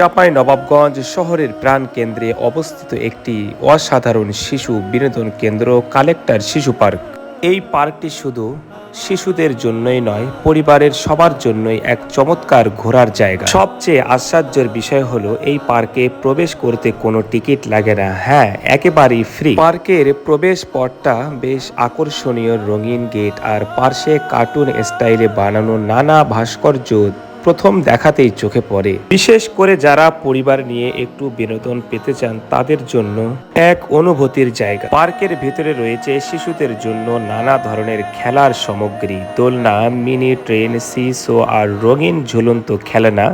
চাপাই নবাবগঞ্জ শহরের প্রাণ কেন্দ্রে অবস্থিত একটি অসাধারণ শিশু বিনোদন কেন্দ্র, কালেক্টর শিশু পার্ক। এই পার্কটি শুধু শিশুদের জন্যই নয়, পরিবারের সবার জন্যই এক চমৎকার ঘোরার জায়গা। সবচেয়ে আশ্চর্যের বিষয় হলো, এই পার্কে প্রবেশ করতে কোনো টিকিট লাগে না। হ্যাঁ একেবারেই ফ্রি পার্কের প্রবেশ পথটা বেশ আকর্ষণীয় রঙিন গেট আর পার্শ্বে কার্টুন স্টাইলে বানানো নানা ভাস্কর্য প্রথম দেখাতেই চোখে পড়ে। বিশেষ করে যারা পরিবার নিয়ে একটু বিনোদন পেতে চান, তাদের জন্য এক অনুভূতির জায়গা। পার্কের ভিতরে রয়েছে শিশুদের জন্য নানা ধরনের খেলার সামগ্রী। দোলনা, মিনি ট্রেন, সিসো আর রঙিন ঝুলন্ত খেলনা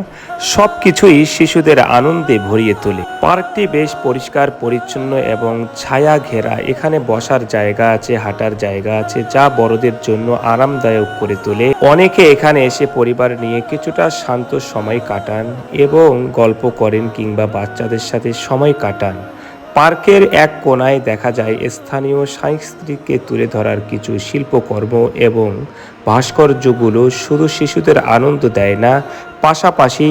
সবকিছুই শিশুদের আনন্দে ভরিয়ে তোলে। পার্কটি বেশ পরিষ্কার, পরিচ্ছন্ন এবং ছায়া ঘেরা। এখানে বসার জায়গা আছে, হাঁটার জায়গা আছে, যা বড়দের জন্য আরামদায়ক করে তোলে। অনেকে এখানে এসে পরিবার নিয়ে কিছুটা শান্ত সময় কাটান এবং গল্প করেন কিংবা বাচ্চাদের সাথে সময় কাটান? পার্কের এক কোনায় দেখা যায় স্থানীয় সংস্কৃতিকে তুলে ধরার কিছু শিল্পকর্ম এবং ভাস্কর্যগুলো শুধু শিশুদের আনন্দ দেয় না, পাশাপাশি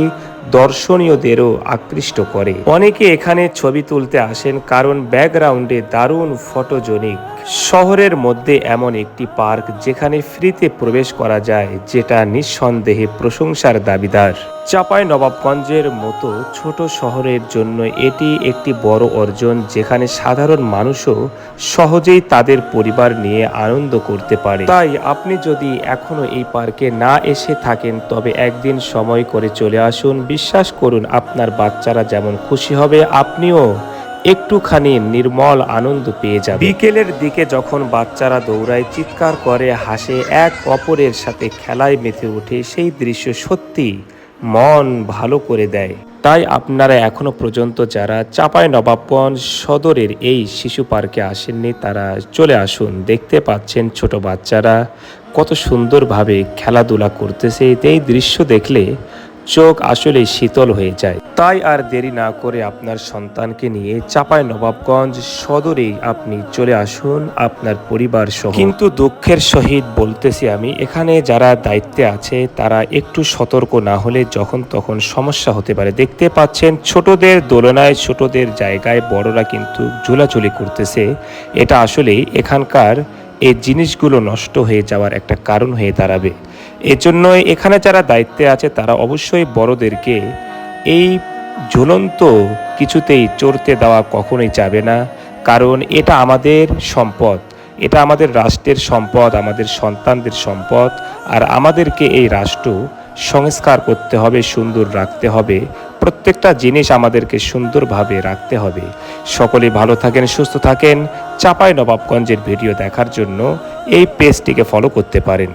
দর্শনীয়দেরও আকৃষ্ট করে। অনেকে এখানে ছবি তুলতে আসেন কারণ ব্যাকগ্রাউন্ডে দারুণ ফটোজনিক শহরের মধ্যে এমন একটি পার্ক যেখানে ফ্রিতে প্রবেশ করা যায়, যেটা নিঃসন্দেহে প্রশংসার দাবিদার। চাপাই নবাবগঞ্জের মতো ছোট শহরের জন্য এটি একটি বড় অর্জন যেখানে সাধারণ মানুষও সহজেই তাদের পরিবার নিয়ে আনন্দ করতে পারে। তাই আপনি যদি এখনও এই পার্কে না এসে থাকেন, তবে একদিন সময় করে চলে আসুন। বিশ্বাস করুন, আপনার বাচ্চারা যেমন খুশি হবে, আপনিও একটুখানি নির্মল আনন্দ পেয়ে যাবে। বিকেলের দিকে যখন বাচ্চারা দৌড়ায় চিৎকার করে হাসে এক অপরের সাথে খেলায় মেতে ওঠে সেই দৃশ্য সত্যি মন ভালো করে দেয়। তাই আপনারা এখনও পর্যন্ত যারা চাপাই নবাবগঞ্জ সদরের এই শিশু পার্কে আসেননি তারা চলে আসুন। দেখতে পাচ্ছেন ছোট বাচ্চারা কত সুন্দরভাবে খেলাধুলা করতেছে। এই দৃশ্য দেখলে চোখ আসলে শীতল হয়ে যায়। তাই আর দেরি না করে আপনার সন্তানকে নিয়ে চাপাই নবাবগঞ্জ সদরেই আপনি চলে আসুন আপনার পরিবার সহ। কিন্তু দুঃখের সহিত বলতেছি আমি, এখানে যারা দায়িত্বে আছে, তারা একটু সতর্ক না হলে যখন তখন সমস্যা হতে পারে। দেখতে পাচ্ছেন, ছোটদের দোলনায়, ছোটদের জায়গায় বড়রা কিন্তু ঝুলাঝুলি করতেছে। এটা আসলেই এখানকার এই জিনিসগুলো নষ্ট হয়ে যাওয়ার একটা কারণ হয়ে দাঁড়াবে। এজন্যই এখানে যারা দায়িত্বে আছে, তারা অবশ্যই বড়দেরকে এই ঝুলন্ত কিছুতেই চড়তে দেওয়া কখনোই যাবে না। কারণ এটা আমাদের সম্পদ। এটা আমাদের রাষ্ট্রের সম্পদ, আমাদের সন্তানদের সম্পদ, আর আমাদেরকে এই রাষ্ট্র সংস্কার করতে হবে, সুন্দর রাখতে হবে। প্রত্যেকটা জিনিস আমাদেরকে সুন্দরভাবে রাখতে হবে। সকলে ভালো থাকেন, সুস্থ থাকেন। চাপাই নবাবগঞ্জের ভিডিও দেখার জন্য এই পেজটিকে ফলো করতে পারেন।